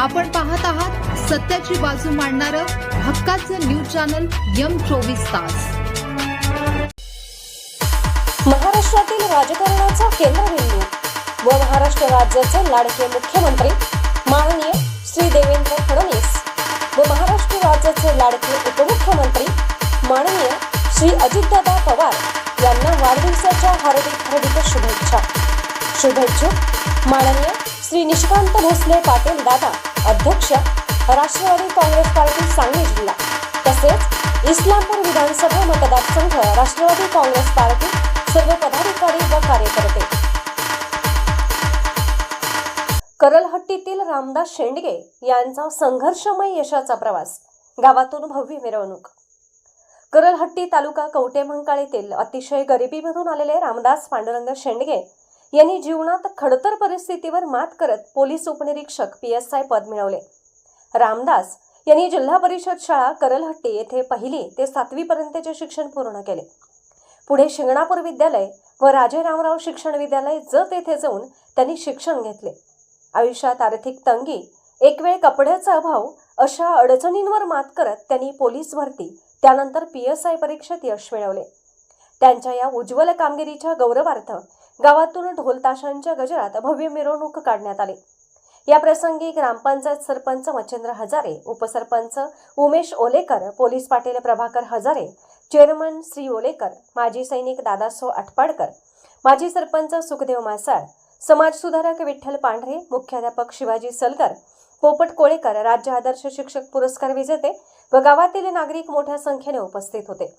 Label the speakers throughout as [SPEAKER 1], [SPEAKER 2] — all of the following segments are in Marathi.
[SPEAKER 1] आपण पाहत आहात सत्याची बाजू मांडणारं हक्काचं न्यूज चॅनल यम चोवीस तास.
[SPEAKER 2] महाराष्ट्रातील राजकारणाचा केंद्रबिंदू व महाराष्ट्र राज्याचे लाडके मुख्यमंत्री माननीय श्री देवेंद्र फडणवीस व महाराष्ट्र राज्याचे लाडके उपमुख्यमंत्री माननीय श्री अजितदादा पवार यांना वाढदिवसाच्या हार्दिक हार्दिक शुभेच्छा. शुभेच्छुक माननीय श्री निशिकांत भोसले पाटील दादा अध्यक्ष राष्ट्रवादी काँग्रेस पार्टी सांगली जिल्हा तसेच इस्लामपूर विधानसभा मतदारसंघ राष्ट्रवादी काँग्रेस पार्टी सर्व पदाधिकारी व कार्यकर्ते. करलहट्टीतील रामदास शेंडगे यांचा संघर्षमय यशाचा प्रवास गावातून भव्य मिरवणूक. करलहट्टी तालुका कवटे येथील अतिशय गरिबीमधून आलेले रामदास पांडुरंग शेंडगे यांनी जीवनात खडतर परिस्थितीवर मात करत पोलीस उपनिरीक्षक पी एस आय पद मिळवले. रामदास यांनी जिल्हा परिषद शाळा करलहट्टी येथे पहिली ते सातवी पर्यंतचे शिक्षण पूर्ण केले. पुढे शिंगणापूर विद्यालय व राजे रामराव शिक्षण विद्यालय जत येथे जाऊन त्यांनी शिक्षण घेतले. आयुष्यात आर्थिक तंगी एक वेळ कपड्याचा अभाव अशा अडचणींवर मात करत त्यांनी पोलीस भरती त्यानंतर पी एस आय परीक्षेत यश मिळवले. त्यांच्या या उज्ज्वल कामगिरीच्या गौरवार्थ गावातून ढोलताशांच्या गजरात भव्य मिरवणूक काढण्यात आली. या प्रसंगी ग्रामपंचायत सरपंच मच्छिंद्र हजारे उपसरपंच उमेश ओलेकर पोलीस पाटील प्रभाकर हजारे चेअरमन श्री ओलेकर माजी सैनिक दादासो आटपाडकर माजी सरपंच सुखदेव मासाळ समाजसुधारक विठ्ठल पांढरे मुख्याध्यापक शिवाजी सलगर पोपट कोळेकर राज्य आदर्श शिक्षक पुरस्कार विजेते व गावातील नागरिक मोठ्या संख्येने उपस्थित होते.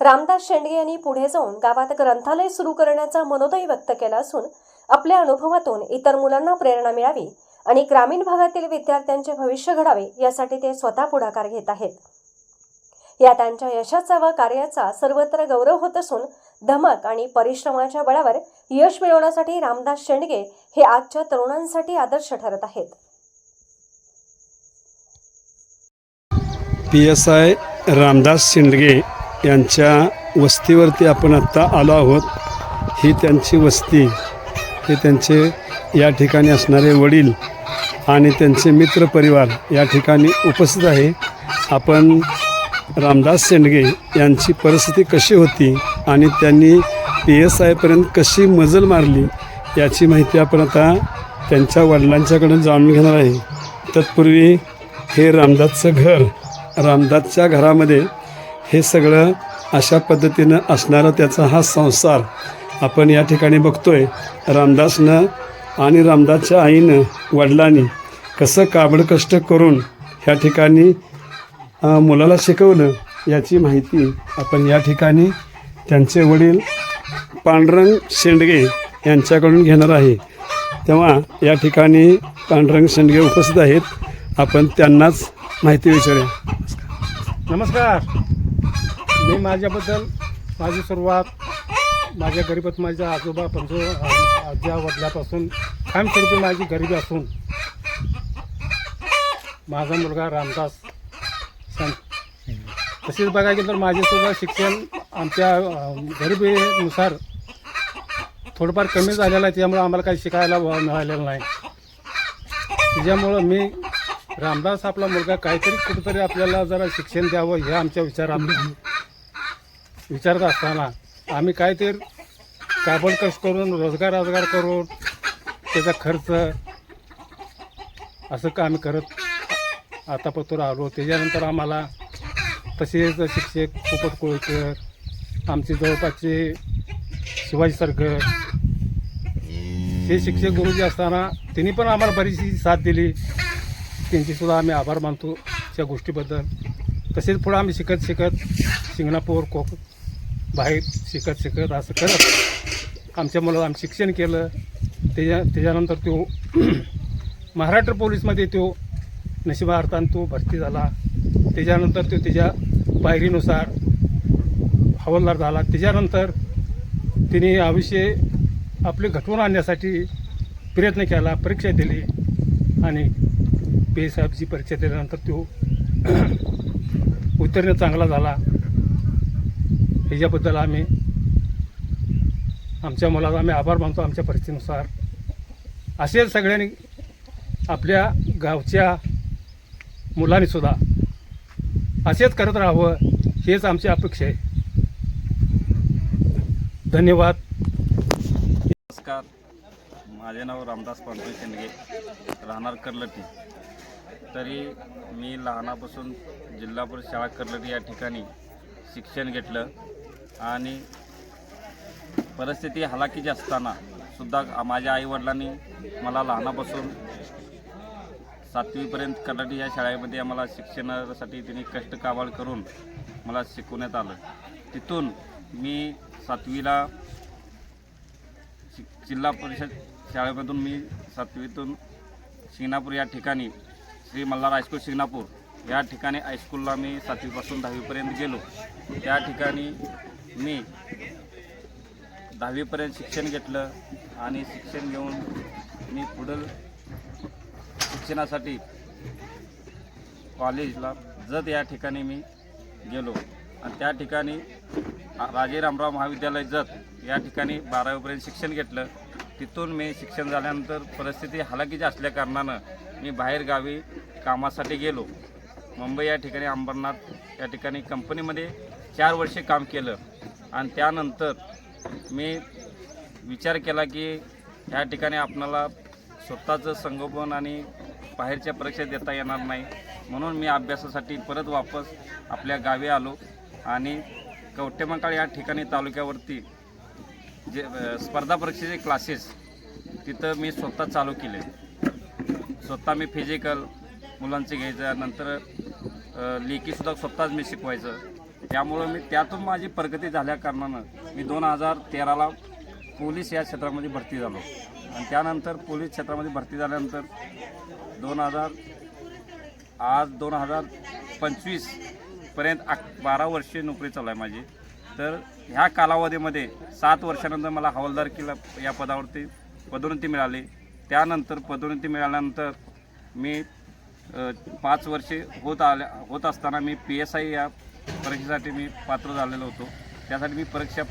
[SPEAKER 2] रामदास शेंडगे यांनी पुढे जाऊन गावात ग्रंथालय सुरू करण्याचा मनोदय व्यक्त केला असून आपल्या अनुभवातून इतर मुलांना प्रेरणा मिळावी आणि ग्रामीण भागातील विद्यार्थ्यांचे भविष्य घडावे यासाठी ते स्वतः पुढाकार घेत आहेत. या त्यांच्या यशाचा व कार्याचा सर्वत्र गौरव होत असून धमक आणि परिश्रमाच्या बळावर यश मिळवण्यासाठी रामदास शेंडगे हे आजच्या तरुणांसाठी आदर्श ठरत आहेत.
[SPEAKER 3] P S I Ramdas Shendge यांच्या वस्तीवरती आपण आत्ता आलो आहोत. ही त्यांची वस्ती हे त्यांचे या ठिकाणी असणारे वडील आणि त्यांचे मित्रपरिवार या ठिकाणी उपस्थित आहे. आपण रामदास शेंडगे यांची परिस्थिती कशी होती आणि त्यांनी पी एस आयपर्यंत कशी मजल मारली याची माहिती आपण आता त्यांच्या वडिलांच्याकडून जाणून घेणार आहे. तत्पूर्वी हे रामदासचं घर रामदासच्या घरामध्ये हे सगळं अशा पद्धतीनं असणारा त्याचा हा संसार आपण या ठिकाणी बघतोय. रामदासनं आणि रामदासच्या आईनं वडिलांनी कसं काबड कष्ट करून ह्या ठिकाणी मुलाला शिकवलं याची माहिती आपण या ठिकाणी त्यांचे वडील पांडुरंग शेंडगे यांच्याकडून घेणार आहे. तेव्हा या ठिकाणी पांडुरंग शेंडगे उपस्थित आहेत. आपण त्यांनाच माहिती विचारूया.
[SPEAKER 4] नमस्कार. मी माझ्याबद्दल माझी सुरुवात माझ्या गरीबात माझ्या आजोबा पंजो आज्या वडिलापासून कायमस्वरूपी माझी गरिबी असून माझा मुलगा रामदास सं तसेच बघायला गेलं तर माझेसुद्धा शिक्षण आमच्या अं, गरिबीनुसार थोडंफार कमी झालेलं आहे. त्यामुळं आम्हाला काही शिकायला मिळालेलं नाही. त्याच्यामुळं मी रामदास आपला मुलगा काहीतरी कुठेतरी आपल्याला जरा शिक्षण द्यावं हे आमच्या विचारात विचारत असताना आम्ही काहीतरी काबड कष्ट करून रोजगार रोजगार करून त्याचा खर्च असं का आम्ही करत आतापतूर आलो. त्याच्यानंतर आम्हाला तसेच शिक्षक पोपट कोळकर आमचे जवळपासचे शिवाजी सरकर हे शिक्षक गुरुजी असताना त्यांनी पण आम्हाला बरीचशी साथ दिली. त्यांचीसुद्धा आम्ही आभार मानतो त्या गोष्टीबद्दल. तसेच पुढं आम्ही शिकत शिकत शिंगणापूर कोक बाहेर शिकत शिकत असं करत आमच्या मुलं आम्ही शिक्षण केलं. त्याच्या त्याच्यानंतर तो महाराष्ट्र पोलीसमध्ये तो नशिबा नशिबार्थानं तो भरती झाला. त्याच्यानंतर तो त्याच्या पायरीनुसार हवालदार झाला. त्याच्यानंतर तिने आयुष्य आपले घटवून आणण्यासाठी प्रयत्न केला परीक्षा दिली आणि पी साहेबची परीक्षा दिल्यानंतर तो उत्तीर्ण चांगला झाला. ह्याच्याबद्दल आम्ही आमच्या मुलाचा आम्ही आभार मानतो आमच्या परिस्थितीनुसार. असे सगळ्यांनी आपल्या गावच्या मुलांनीसुद्धा असेच करत राहावं हेच आमची अपेक्षा आहे. धन्यवाद.
[SPEAKER 5] नमस्कार. माझे नाव रामदास पांडुरे शेंडगे राहणार कर्लटी. तरी मी लहानापासून जिल्हा परिषद शाळा कर्लटी या ठिकाणी शिक्षण घेतलं. आणि परिस्थिती हलाखीची असताना सुद्धा माझ्या आईवडिलांनी मला लहानापासून सातवीपर्यंत कलाटी या शाळेमध्ये आम्हाला शिक्षणासाठी त्यांनी कष्ट काबाळ करून मला शिकवण्यात आलं. तिथून मी सातवीला शि- जिल्हा परिषद शाळेमधून मी सातवीतून शिंगणापूर या ठिकाणी श्री मल्हार हायस्कूल शिंगणापूर या ठिकाणी हायस्कूलला मी सातवीपासून दहावीपर्यंत गेलो. त्या ठिकाणी मी दहावीपर्यंत शिक्षण घेतलं आणि शिक्षण घेऊन मी पुढील शिक्षणासाठी कॉलेजला जत या ठिकाणी मी गेलो. आणि त्या ठिकाणी राजे रामराव महाविद्यालय जत या ठिकाणी बारावीपर्यंत शिक्षण घेतलं. तिथून मी शिक्षण झाल्यानंतर परिस्थिती हलाखीची असल्याकारणानं मी बाहेर गावी कामासाठी गेलो. मुंबई या ठिकाणी अंबरनाथ या ठिकाणी कंपनीमध्ये चार वर्षे काम केलं. आणि त्यानंतर मी विचार केला की ह्या ठिकाणी आपणाला स्वतःचं संगोपन आणि बाहेरच्या परीक्षा देता येणार नाही. म्हणून मी अभ्यासासाठी परत वापस आपल्या गावी आलो आणि कवटेमकाळ या ठिकाणी तालुक्यावरती जे स्पर्धा परीक्षेचे क्लासेस तिथं मी स्वतः चालू केले. स्वतः मी फिजिकल मुलांचे घ्यायचं नंतर लेखीसुद्धा स्वतःच मी शिकवायचं. त्यामुळं मी त्यातून माझी प्रगती झाल्या कारणानं मी दोन हजार तेराला पोलीस या क्षेत्रामध्ये भरती झालो. आणि त्यानंतर पोलीस क्षेत्रामध्ये भरती झाल्यानंतर दोन हजार आज दोन हजार पंचवीसपर्यंत अक बारा वर्षे नोकरी चालू आहे माझी. तर ह्या कालावधीमध्ये सात वर्षानंतर मला हवालदार किल्ला या पदावरती पदोन्नती मिळाली. त्यानंतर पदोन्नती मिळाल्यानंतर मी पाच वर्षे होत आल्या होत असताना मी पी एस आय या परीक्षेसाठी मी पात्र झालेलो होतो. त्यासाठी मी परीक्षा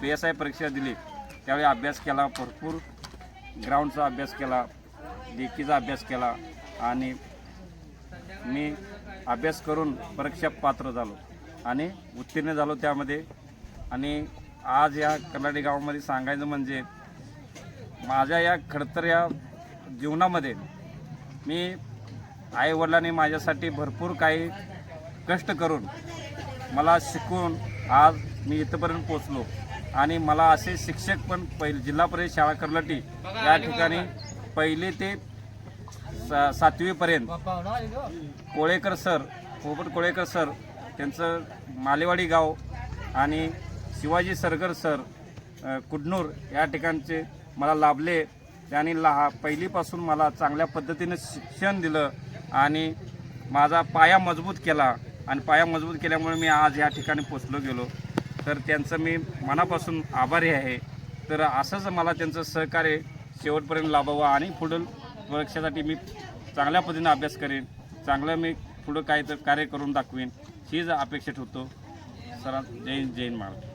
[SPEAKER 5] पी एस आय परीक्षा दिली. त्यावेळी अभ्यास केला भरपूर ग्राउंडचा अभ्यास केला लेखीचा अभ्यास केला आणि मी अभ्यास करून परीक्षा पात्र झालो आणि उत्तीर्ण झालो त्यामध्ये. आणि आज या कन्नाडी गावामध्ये सांगायचं म्हणजे माझ्या या खडतर या जीवनामध्ये मी आईवडिलांनी माझ्यासाठी भरपूर काही कष्ट करून मला शिकवून आज मी इथंपर्यंत पोचलो आणि मला असे शिक्षक पण पहिले जिल्हा परिषद शाळा कर्लटी या ठिकाणी पहिले ते सा सातवीपर्यंत. कोळेकर सर पोपट कोळेकर सर त्यांचं मालेवाडी गाव आणि शिवाजी सरगर सर कुडनूर या ठिकाणचे मला लाभले. त्यांनी लहा पहिलीपासून मला चांगल्या पद्धतीनं शिक्षण दिलं आणि माझा पाया मजबूत केला. आणि पाया मजबूत केल्यामुळे मी आज या ठिकाणी पोचलो गेलो. तर त्यांचं मी मनापासून आभारी आहे. तर असंच मला त्यांचं सहकार्य शेवटपर्यंत लाभावं आणि पुढील परीक्षेसाठी मी चांगल्या पद्धतीने अभ्यास करेन. चांगलं मी पुढं काय तर कार्य करून दाखवेन. हीच अपेक्षा ठेवतो. सर जय जैन महाराज.